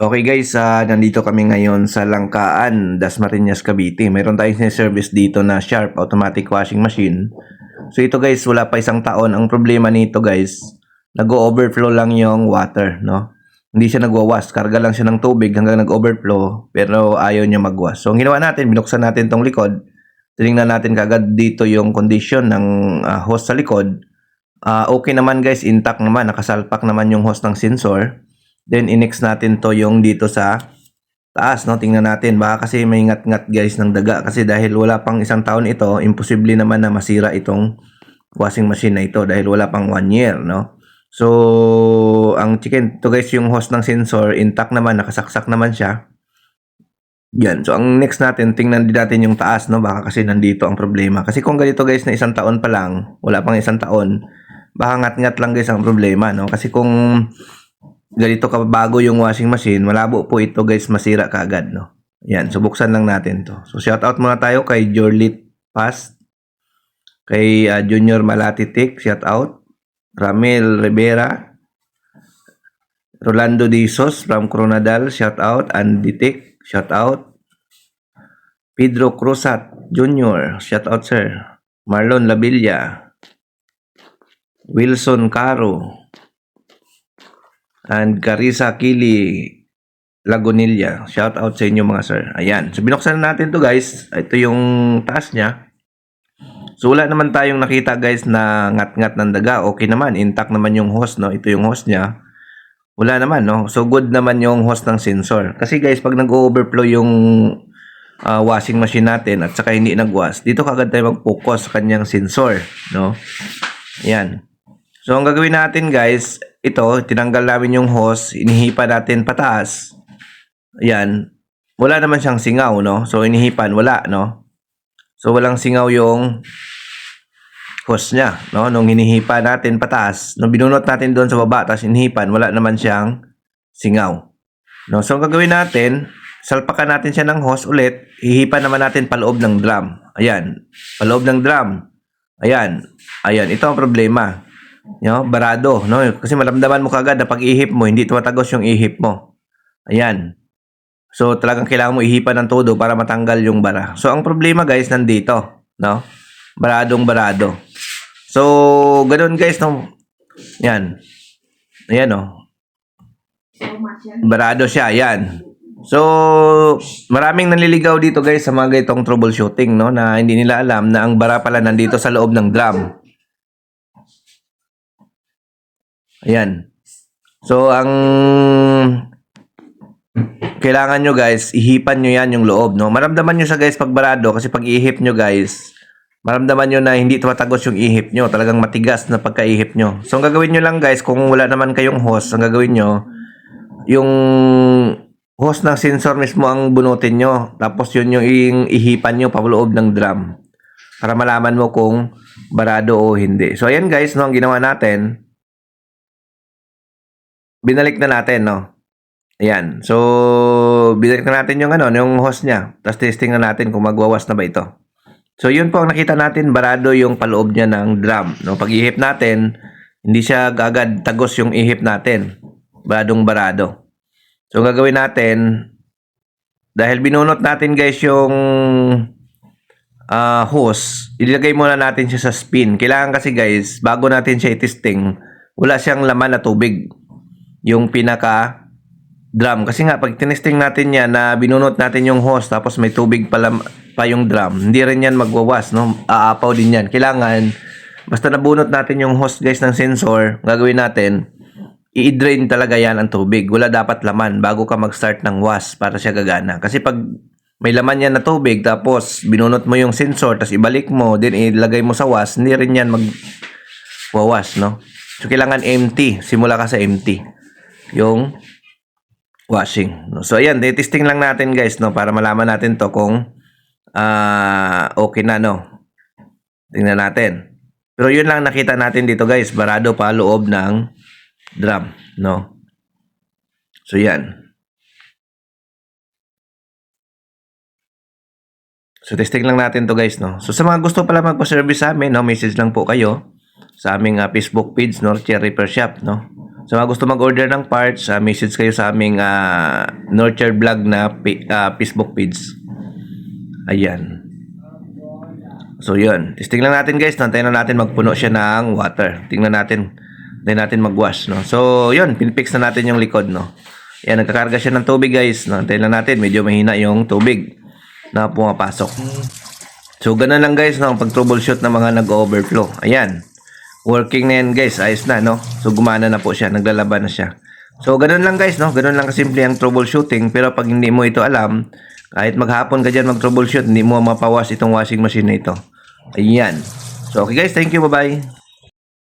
Okay guys, ah, nandito kami ngayon sa Langkaan, Dasmariñas, Cavite. Mayroon tayong service dito na Sharp Automatic Washing Machine. So ito guys, wala pa isang taon. Ang problema nito guys, nag-overflow lang yung water, no? Hindi siya nagwawas. Karga lang siya ng tubig hanggang nag-overflow, pero ayaw niya magwas. So ang ginawa natin, binuksan natin tong likod. Tinignan natin kagad dito yung condition ng ah, hose sa likod. Ah, okay naman guys, intact naman. Nakasalpak naman yung hose ng sensor. Then, inex natin to yung dito sa taas, no? Tingnan natin. Baka kasi may ngat-ngat guys ng daga. Kasi dahil wala pang isang taon ito, imposible naman na masira itong washing machine na ito dahil wala pang one year, no? So, ang chicken, to guys yung host ng sensor, intact naman, nakasaksak naman siya. Yan. So, ang next natin, tingnan din natin yung taas, no? Baka kasi nandito ang problema. Kasi kung ganito guys na isang taon pa lang, wala pang isang taon, baka ngat-ngat lang guys ang problema, no? Kasi kung ganito ka bago yung washing machine, malabo po ito guys masira kaagad, no? Yan, so buksan lang natin to. So shout out muna tayo kay Jorlit Past, kay ah, Junior Malatitik, shout out. Ramel Rivera, Rolando Disos from Coronadal, shout out. Andy Tik, shout out. Pedro Cruzat Jr., shout out sir. Marlon Labilla, Wilson Caro, and Carissa Kili Lagunilla. Shout out sa inyo mga sir. Ayan. So binuksan na natin to guys. Ito yung taas niya. So wala naman tayong nakita guys na ngat-ngat ng daga. Okay naman. Intact naman yung host no. Ito yung host niya. Wala naman no. So good naman yung host ng sensor. Kasi guys pag nag-overflow yung ah, washing machine natin at saka hindi nag-wash, dito kagad tayo mag-focus sa kanyang sensor. No? Ayan. So, ang gagawin natin guys, ito, tinanggal namin yung hose, inihipa natin pataas. Ayan. Wala naman siyang singaw, no? So, inihipan, wala, no? So, walang singaw yung hose niya, no? Nung hinihipa natin pataas, nung binunot natin doon sa baba, tapos inihipan, wala naman siyang singaw. No? So, ang gagawin natin, salpakan natin siya ng hose ulit, hihipan naman natin paloob ng drum. Ayan. Paloob ng drum. Ayan. Ayan. Ito ang problema. No, barado, no? Kasi maramdaman mo kagad na pag ihip mo, hindi tumatagos yung ihip mo. Ayan. So, talagang kailangan mo ihipan ng todo para matanggal yung bara. So, ang problema guys, nandito, no? Baradong barado. So, ganun guys, no? Yan. Ayan, no? Barado siya, yan. So, maraming nanliligaw dito guys sa mga ganitong troubleshooting, no? Na hindi nila alam na ang bara pala nandito sa loob ng drum. Ayan. So, ang kailangan nyo guys, ihipan nyo yan yung loob, no? Maramdaman nyo sa guys pag barado kasi pag ihip nyo guys, maramdaman nyo na hindi tumatagos yung ihip nyo. Talagang matigas na pagkaihip nyo. So, ang gagawin nyo lang guys, kung wala naman kayong hose, ang gagawin nyo, yung hose ng sensor mismo ang bunutin nyo. Tapos yun yung ihipan nyo paloob ng drum. Para malaman mo kung barado o hindi. So, ayan guys, no, ang ginawa natin, binalik na natin, no? Ayan. So, binalik na natin yung ano, yung host niya. Tapos testing na natin kung magwawas na ba ito. So, yun po ang nakita natin, barado yung paloob niya ng drum. No? Pag ihip natin, hindi siya gagad tagos yung ihip natin. Baradong barado. So, gagawin natin, dahil binunot natin guys yung ah hose, ilagay muna natin siya sa spin. Kailangan kasi guys, bago natin siya i-testing, wala siyang laman na tubig. Yung pinaka drum. Kasi nga, pag tinesting natin yan na binunot natin yung hose tapos may tubig pala pa yung drum, hindi rin yan magwawas, no? Aapaw din yan. Kailangan, basta nabunot natin yung hose guys ng sensor, gagawin natin, i-drain talaga yan ang tubig. Wala dapat laman bago ka mag-start ng wash para siya gagana. Kasi pag may laman yan na tubig, tapos binunot mo yung sensor, tapos ibalik mo, then ilagay mo sa wash, hindi rin yan mag wawas, no? So, kailangan empty. Simula ka sa empty. Yung washing. So, ayan, testing lang natin guys, no? Para malaman natin to kung ah okay na, no? Tingnan natin. Pero yun lang nakita natin dito guys, barado pa loob ng drum, no? So, yan. So, testing lang natin to guys, no? So, sa mga gusto pala magpa-service sa amin, no? Message lang po kayo sa aming ah, Facebook page, no? Cherry Per Shop, no? Sa mga gusto mag-order ng parts, ah, message kayo sa aming ah, Nurture Vlog na ah, Facebook page. Ayan. So yun, testing lang natin guys, nantayin na natin magpuno siya ng water. Tingnan natin, nantayin natin mag-wash, no. So yun, pinfix na natin yung likod, no. Yan, nagkakarga siya ng tubig guys. Nantayin lang natin, medyo mahina yung tubig na pumapasok. So ganun lang guys, no, pag troubleshoot ng mga nag-overflow. Ayan. Working na yan guys, ayos na, no. So gumana na po siya, naglalaban na siya. So ganun lang guys, no. Ganun lang kasimple ang troubleshooting, pero pag hindi mo ito alam, kahit maghapon ka dyan mag-troubleshoot, hindi mo mapawas itong washing machine na ito. Ayan. So, okay guys, thank you, bye-bye.